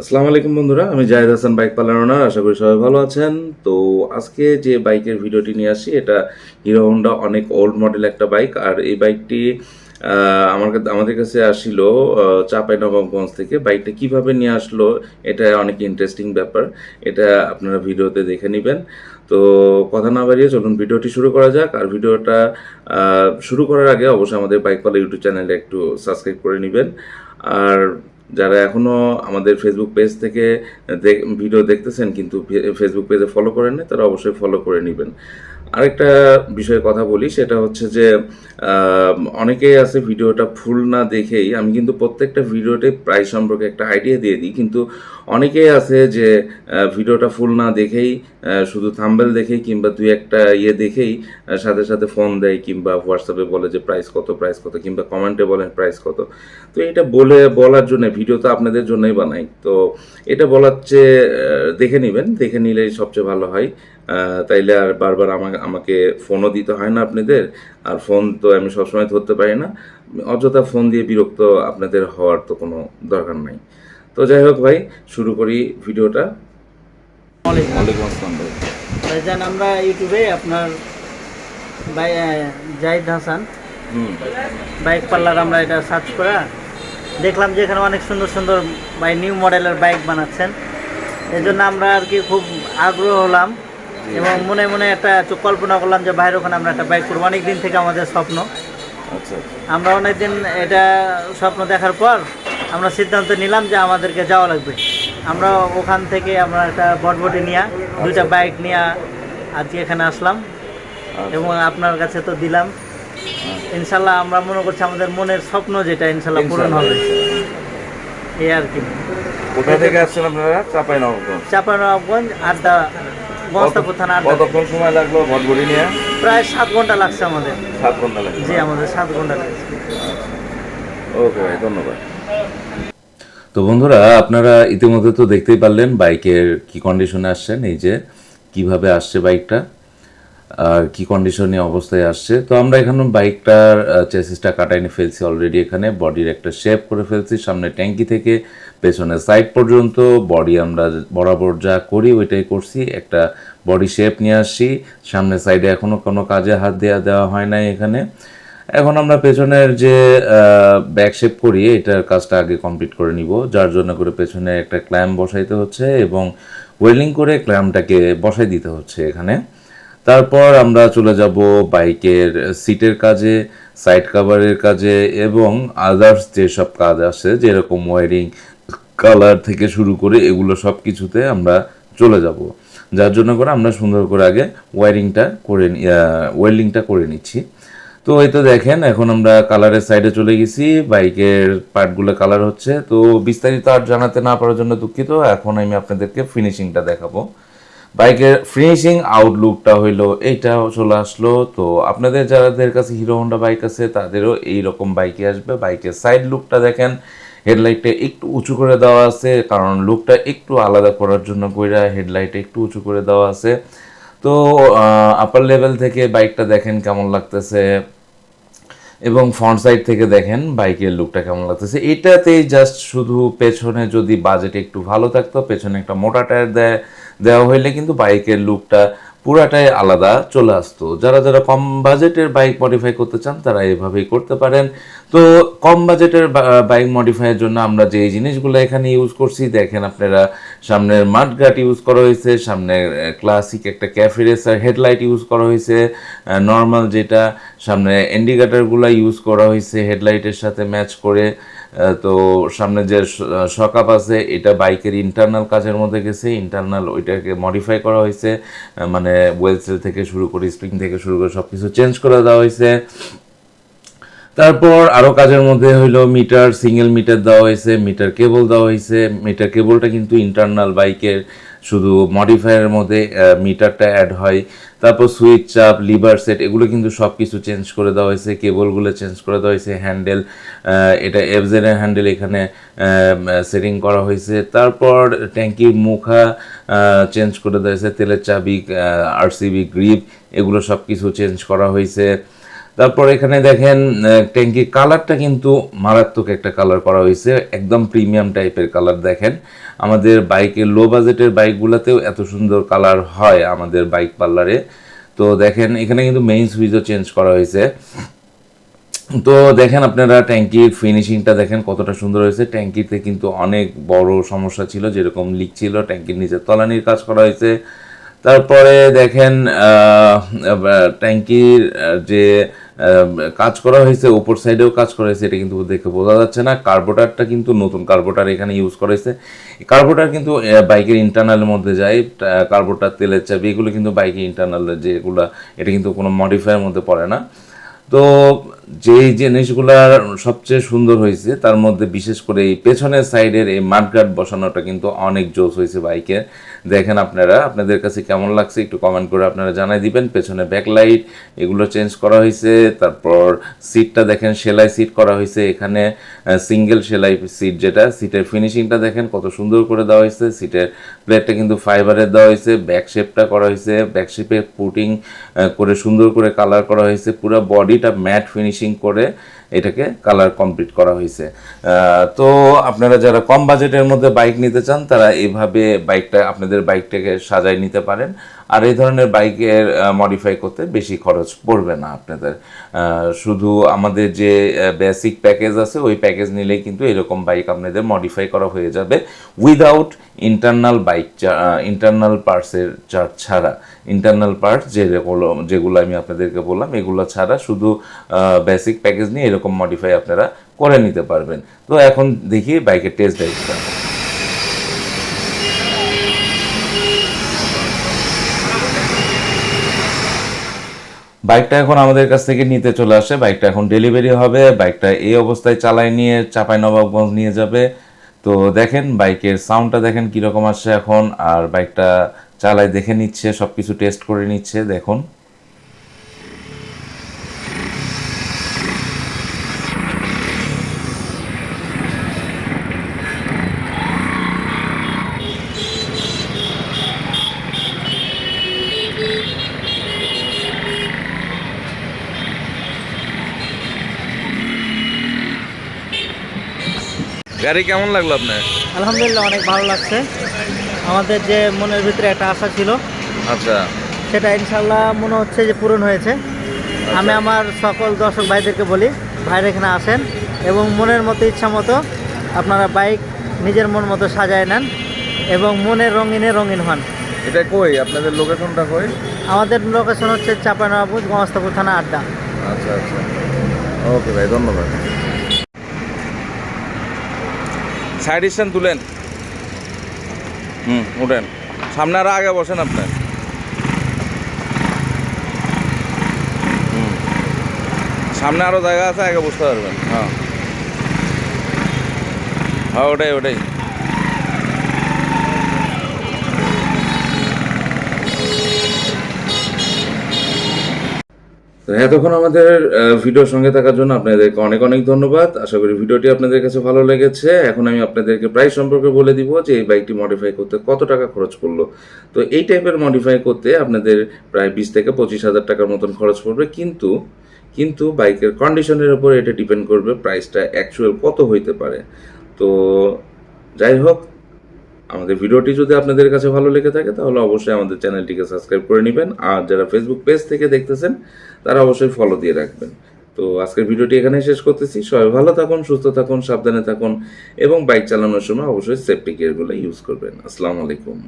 আসসালামু আলাইকুম বন্ধুরা, আমি Zahed Hasan, bike parlour owner আশা করি সবাই ভালো আছেন। তো আজকে যে বাইকের ভিডিওটি নিয়ে আসি, এটা হিরো হন্ডা অনেক ওল্ড মডেল একটা বাইক, আর এই বাইকটি আমার আমাদের কাছে আসছিল চাপাই নবাবগঞ্জ থেকে। বাইকটা কীভাবে নিয়ে আসলো, এটা অনেক ইন্টারেস্টিং ব্যাপার, এটা আপনারা ভিডিওতে দেখে নেবেন। তো কথা না বাড়িয়ে চলুন ভিডিওটি শুরু করা যাক, আর ভিডিওটা শুরু করার আগে অবশ্যই আমাদের বাইক পালা ইউটিউব চ্যানেলে একটু সাবস্ক্রাইব করে নেবেন। আর যারা এখনও আমাদের ফেসবুক পেজ থেকে ভিডিও দেখতেছেন কিন্তু ফেসবুক পেজে ফলো করেন না তারা অবশ্যই ফলো করে নেবেন। আরেকটা বিষয়ে কথা বলি, সেটা হচ্ছে যে অনেকেই আছে ভিডিওটা ফুল না দেখেই, আমি কিন্তু প্রত্যেকটা ভিডিওতে প্রাইস সম্পর্কে একটা আইডিয়া দিয়ে দিই, কিন্তু অনেকেই আছে যে ভিডিওটা ফুল না দেখেই শুধু থাম্বেল দেখেই কিংবা দুই একটা ইয়ে দেখেই সাথে সাথে ফোন দেয় কিংবা হোয়াটসঅ্যাপে বলে যে প্রাইস কত প্রাইস কত, কিংবা কমেন্টে বলেন প্রাইস কত। তো এটা বলে, বলার জন্য ভিডিও তো আপনাদের জন্যই বানাই। তো এটা বলার চেয়ে দেখে নেবেন। দেখে নিলেই সবচেয়ে ভালো হয়। তাইলে আর বারবার আমাকে আমাকে ফোনও দিতে হয় না আপনাদের। আর ফোন তো আমি সবসময় ধরতে পারি না। অযথা ফোন দিয়ে বিরক্ত আপনাদের হওয়ার তো কোনো দরকার নাই। তো যাই হোক ভাই শুরু করি ভিডিওটা। ভাইজান আমরা ইউটিউবে আপনার ভাই জাহিদ হাসান। বাইক পার্লার আমরা এটা সার্চ করা। দেখলাম যে এখানে অনেক সুন্দর সুন্দর বাই নিউ মডেলের বাইক বানাচ্ছেন। এই জন্য আমরা আর কি খুব আগ্রহ হলাম এবং মনে মনে একটা কল্পনা করলাম যে বাইরে ওখানে আমরা একটা বাইক করব। অনেক দিন থেকে আমাদের স্বপ্ন। আচ্ছা আমরা অনেক দিন এটা স্বপ্ন দেখার পর আমরা সিদ্ধান্ত নিলাম যে আমাদেরকে যাওয়া লাগবে। আমরা ওখান থেকে আমরা একটা বটবটি নিয়ে দুইটা বাইক নিয়ে আজকে এখানে আসলাম। এবং আপনার কাছে তো দিলাম। ইনশাল্লাহ আমরা মনে করছি আমাদের মনের স্বপ্ন যেটা ইনশাল্লাহ পূরণ হবে। এই আর কি। কোথা থেকে আসছেন আপনারা? চাপাই নবাবগঞ্জ আড্ডা গস্তাপুর থানা আড্ডা। কতক্ষণ সময় লাগল নিয়ে? প্রায় সাত ঘণ্টা লাগছে আমাদের। সাত ঘণ্টা লাগল জি আমাদের সাত ঘণ্টা লাগছে। ওকে ভাই ধন্যবাদ। তো বন্ধুরা আপনারা ইতিমধ্যে তো দেখতেই পারলেন বাইকের কি কন্ডিশনে আসছেন এই যে কীভাবে আসছে বাইকটা। আর কি কন্ডিশনে অবস্থায় আসছে। তো আমরা এখানে বাইকটার চেসিসটা কাটাইনি ফেলছি অলরেডি এখানে। বডির একটা শেপ করে ফেলছি। সামনে ট্যাঙ্কি থেকে পেছনের সাইড পর্যন্ত বডি আমরা বরাবর যা করি ওইটাই করছি। একটা বডি শেপ নিয়ে আসছি। সামনের সাইডে এখনও কোনো কাজে হাত দেওয়া দেওয়া হয় নাই এখানে। এখন আমরা পেছনের যে ব্যাক শেপ করি, এটার কাজটা আগে কমপ্লিট করে নিব। যার জন্য করে পেছনে একটা ক্ল্যাম্প বসাইতে হচ্ছে এবং ওয়েল্ডিং করে ক্ল্যাম্পটাকে বসাই দিতে হচ্ছে এখানে। তারপর আমরা চলে যাব বাইকের সিটের কাজে, সাইড কাভারের কাজে এবং আদার্স যেসব কাজ আছে, যেরকম ওয়ারিং কালার থেকে শুরু করে এগুলো সব কিছুতে আমরা চলে যাব। যার জন্য করে আমরা সুন্দর করে আগে ওয়ারিংটা করে ওয়েল্ডিংটা করে নিচ্ছি। তো এই তো দেখেন, এখন আমরা কালারের সাইডে চলে গেছি, বাইকের পার্টগুলো কালার হচ্ছে। তো বিস্তারিত আর জানাতে না পারার জন্য দুঃখিত, এখন আমি আপনাদেরকে ফিনিশিংটা দেখাবো। বাইকের ফিনিশিং আউটলুকটা হইল এইটা চলে আসলো। তো আপনাদের যাদের কাছে হিরো হন্ডা বাইক আছে, তাদেরও এই রকম বাইকে আসবে। বাইকের সাইড লুকটা দেখেন হেডলাইটটা একটু উঁচু করে দেওয়া আছে, কারণ লুকটা একটু আলাদা করার জন্য কইরা হেডলাইটে একটু উঁচু করে দেওয়া আছে। তো আপার লেভেল থেকে বাইকটা দেখেন কেমন লাগতেছে, এবং ফ্রন্ট সাইড থেকে দেখেন বাইকের লুকটা কেমন লাগতেছে। এটাতেই জাস্ট শুধু পেছনে যদি বাজেট একটু ভালো থাকতো, পেছনে একটা মোটা টায়ার দেয় দেওয়া হইলে কিন্তু বাইকের লুকটা পুরাটাই আলাদা চলে আসতো। যারা যারা কম বাজেটের বাইক মডিফাই করতে চান, তারা এভাবেই করতে পারেন। তো কম বাজেটের বাইক মডিফাইয়ের জন্য আমরা যে জিনিসগুলো এখানে ইউজ করছি, দেখেন আপনারা সামনের মাঠঘাট ইউজ করা হয়েছে, সামনে ক্লাসিক একটা ক্যাফে রেসার হেডলাইট ইউজ করা হয়েছে নর্মাল যেটা, সামনে ইন্ডিকেটারগুলো ইউজ করা হয়েছে হেডলাইটের সাথে ম্যাচ করে। তো সামনে যে সকাপ আছে, এটা বাইকের ইন্টারনাল কাজের মধ্যে গেছে ইন্টারনাল ওইটাকে মডিফাই করা হয়েছে মানে ওয়েলসেল থেকে শুরু করে স্প্রিং থেকে শুরু করে সব কিছু চেঞ্জ করে দেওয়া হয়েছে। তারপর আরও কাজের মধ্যে হইল মিটার সিঙ্গেল মিটার দেওয়া হয়েছে মিটার কেবল দেওয়া হয়েছে মিটার কেবলটা কিন্তু ইন্টারনাল বাইকের শুধু মডিফায়ারের মধ্যে মিটারটা অ্যাড হয়। তারপর সুইচ চাপ লিভার সেট এগুলো কিন্তু সব কিছু চেঞ্জ করে দেওয়া হয়েছে কেবলগুলো চেঞ্জ করে দেওয়া হয়েছে হ্যান্ডেল এটা এফজেনের হ্যান্ডেল এখানে সেটিং করা হয়েছে। তারপর ট্যাঙ্কির মুখা চেঞ্জ করে দেওয়া হয়েছে, তেলের চাবি আরসিবি গ্রিপ এগুলো সব কিছু চেঞ্জ করা হয়েছে। তারপর এখানে দেখেন ট্যাঙ্কির কালারটা কিন্তু মারাত্মক একটা কালার করা হয়েছে, একদম প্রিমিয়াম টাইপের কালার দেখেন। আমাদের বাইকের লো বাজেটের বাইকগুলোতেও এত সুন্দর কালার হয় আমাদের বাইক পার্লারে। তো দেখেন, এখানে কিন্তু মেইন সুইচও চেঞ্জ করা হয়েছে। তো দেখেন আপনারা ট্যাঙ্কির ফিনিশিংটা দেখেন কতটা সুন্দর হয়েছে। ট্যাঙ্কিতে কিন্তু অনেক বড় সমস্যা ছিল, যেরকম লিক ছিল, ট্যাঙ্কির নিচে তলানির কাজ করা হয়েছে। তারপরে দেখেন ট্যাঙ্কির যে কাজ করা হয়েছে, উপর সাইডেও কাজ করা হয়েছে, এটা কিন্তু দেখে বোঝা যাচ্ছে না। কার্বোটারটা কিন্তু নতুন কার্বোটার এখানে ইউজ করা হয়েছে। কার্বোটার কিন্তু বাইকের ইন্টারনালের মধ্যে যায় কার্বোটার, তেলের চাবি, এগুলো কিন্তু বাইকের ইন্টারনাল যেগুলো, এটা কিন্তু কোনো মডিফায়ার মধ্যে পড়ে না। তো যেই জিনিসগুলা সবচেয়ে সুন্দর হয়েছে, তার মধ্যে বিশেষ করে এই পেছনের সাইডের এই মাঠগার্ড বসানোটা কিন্তু অনেক জোস হয়েছে বাইকের দেখেন আপনারা, আপনাদের কাছে কেমন লাগছে একটু কমেন্ট করে আপনারা জানাই দিবেন। পেছনে ব্যাকলাইট এগুলো চেঞ্জ করা হয়েছে, তারপর সিটটা দেখেন, সেলাই সিট করা হয়েছে এখানে। সিঙ্গেল সেলাই সিট যেটা সিটের ফিনিশিংটা দেখেন কত সুন্দর করে দেওয়া হয়েছে। সিটের প্লেটটা কিন্তু ফাইবারের দেওয়া হয়েছে ব্যাক শেপটা করা হয়েছে ব্যাক শেপে পুটিং করে সুন্দর করে কালার করা হয়েছে। পুরো বডিটা ম্যাট ফিনিশিং করে এটাকে কালার কমপ্লিট করা হয়েছে। তো আপনারা যারা কম বাজেটের মধ্যে বাইক নিতে চান, তারা এভাবে বাইকটা, আপনাদের বাইকটাকে সাজায় নিতে পারেন। আর এই ধরনের বাইকের মডিফাই করতে বেশি খরচ পড়বে না আপনাদের। শুধু আমাদের যে বেসিক প্যাকেজ আছে, ওই প্যাকেজ নিলেই কিন্তু এরকম বাইক আপনাদের মডিফাই করা হয়ে যাবে উইদাউট ইন্টারনাল বাইক ইন্টারনাল পার্টসের চার্জ ছাড়া। ইন্টারনাল পার্টস যেগুলো যেগুলো আমি আপনাদেরকে বললাম, এগুলো ছাড়া শুধু বেসিক প্যাকেজ নিয়ে এরকম মডিফাই আপনারা করে নিতে পারবেন। তো এখন দেখি বাইকের টেস্ট ড্রাইভটা বাইকটা এখন আমাদের কাছ থেকে নিতে চলে আসে। বাইকটা এখন ডেলিভারি হবে। বাইকটা এই অবস্থায় চালায় নিয়ে চাপাই নবাবগঞ্জ নিয়ে যাবে। তো দেখেন, বাইকের সাউন্ডটা দেখেন কীরকম আসছে এখন। আর বাইকটা চালায় দেখে নিচ্ছে সব কিছু টেস্ট করে নিচ্ছে। দেখুন। গাড়ি কেমন লাগল আপনার? আলহামদুলিল্লাহ অনেক ভালো লাগছে। আমাদের যে মনের ভিতরে একটা আশা ছিল আচ্ছা। সেটা ইনশাল্লাহ মনে হচ্ছে যে পূরণ হয়েছে। আমি আমার সকল দর্শক ভাইদেরকে বলি ভাইরা এখানে আসেন এবং মনের মতো ইচ্ছা মতো আপনারা বাইক নিজের মন মতো সাজায় নেন এবং মনের রঙিনে রঙিন হন। এটা কই? আপনাদের লোকেশনটা কই? আমাদের লোকেশন হচ্ছে চাপানবাবুজ গমস্তাপুর থানা আড্ডা। আচ্ছা আচ্ছা। ওকে ভাই ধন্যবাদ। সাইড স্ট্যান্ড তুলেন। হুম, উঠেন। সামনে আরও আগে বসেন আপনার। সামনে আরও জায়গা আছে, আগে বুঝতে পারবেন। হ্যাঁ। হ্যাঁ ওটাই ওটাই। তো এতক্ষণ আমাদের ভিডিওর সঙ্গে থাকার জন্য আপনাদেরকে অনেক অনেক ধন্যবাদ। আশা করি ভিডিওটি আপনাদের কাছে ভালো লেগেছে। এখন আমি আপনাদেরকে প্রাইস সম্পর্কে বলে দিব যে এই বাইকটি মডিফাই করতে কত টাকা খরচ পড়ল। তো এই টাইপের মডিফাই করতে আপনাদের প্রায় বিশ থেকে পঁচিশ হাজার টাকার মতন খরচ পড়বে। কিন্তু কিন্তু বাইকের কন্ডিশনের উপর এটা ডিপেন্ড করবে প্রাইসটা অ্যাকচুয়াল কত হইতে পারে। তো যাই হোক আমাদের ভিডিওটি যদি আপনাদের কাছে ভালো লেগে থাকে, তাহলে অবশ্যই আমাদের চ্যানেলটিকে সাবস্ক্রাইব করে নেবেন। আর যারা ফেসবুক পেজ থেকে দেখতেছেন, তারা অবশ্যই ফলো দিয়ে রাখবেন। তো আজকের ভিডিওটি এখানে শেষ করতেছি। সবাই ভালো থাকুন, সুস্থ থাকুন, সাবধানে থাকুন এবং বাইক চালানোর সময় অবশ্যই সেফটি গিয়ারগুলো ইউজ করবেন। আসসালামু আলাইকুম।